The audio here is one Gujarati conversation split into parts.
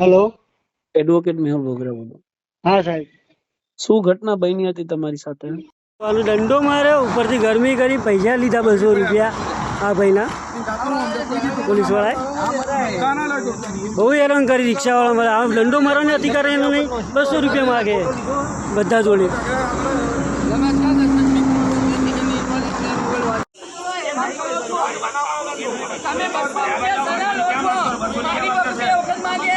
હેલો? એડવોકેટ મેહુલ બોગરા બોલો. હા સાહેબ. શું ઘટના બની હતી તમારી સાથે? પાલું દંડો માર્યો ઉપરથી ગરમી કરી પૈસા લીધા બસો રૂપિયા આ ભાઈના. પોલીસ વાળાએ બહુ હેરાન કરી રિક્ષાવાળા મારે આ દંડો મારવાની અધિકાર એનો નહીં બસો રૂપિયા માગે બધા જોડે. તમે બસો રૂપિયા વખત માંગે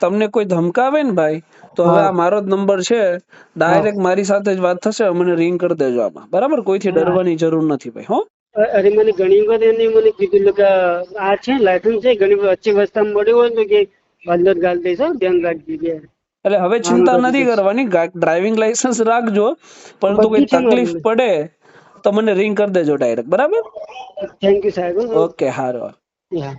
તમને કોઈ ધમકાવે ને ભાઈ? તો હવે આ મારો જ નંબર છે. ડાયરેક્ટ મારી સાથે જ વાત થશે મને રિંગ કરી દેજો આમાં. બરાબર? કોઈથી ડરવાની જરૂર નથી ભાઈ હો? અરે મને ઘણી વખત એને મને કીધું કે આ છે લાયસન્સ છે ઘણી વખત અચ્છી વસ્તામાં મળ્યું હોય તો કે અંદર ગાલ દઈશ ધ્યાન રાખજો કે. એટલે હવે ચિંતા નથી કરવાની ડ્રાઇવિંગ લાયસન્સ રાખજો પરંતુ કોઈ તકલીફ પડે તો મને રિંગ કરી દેજો ડાયરેક્ટ બરાબર? થેન્ક યુ સાહેબ ઓકે હારો હા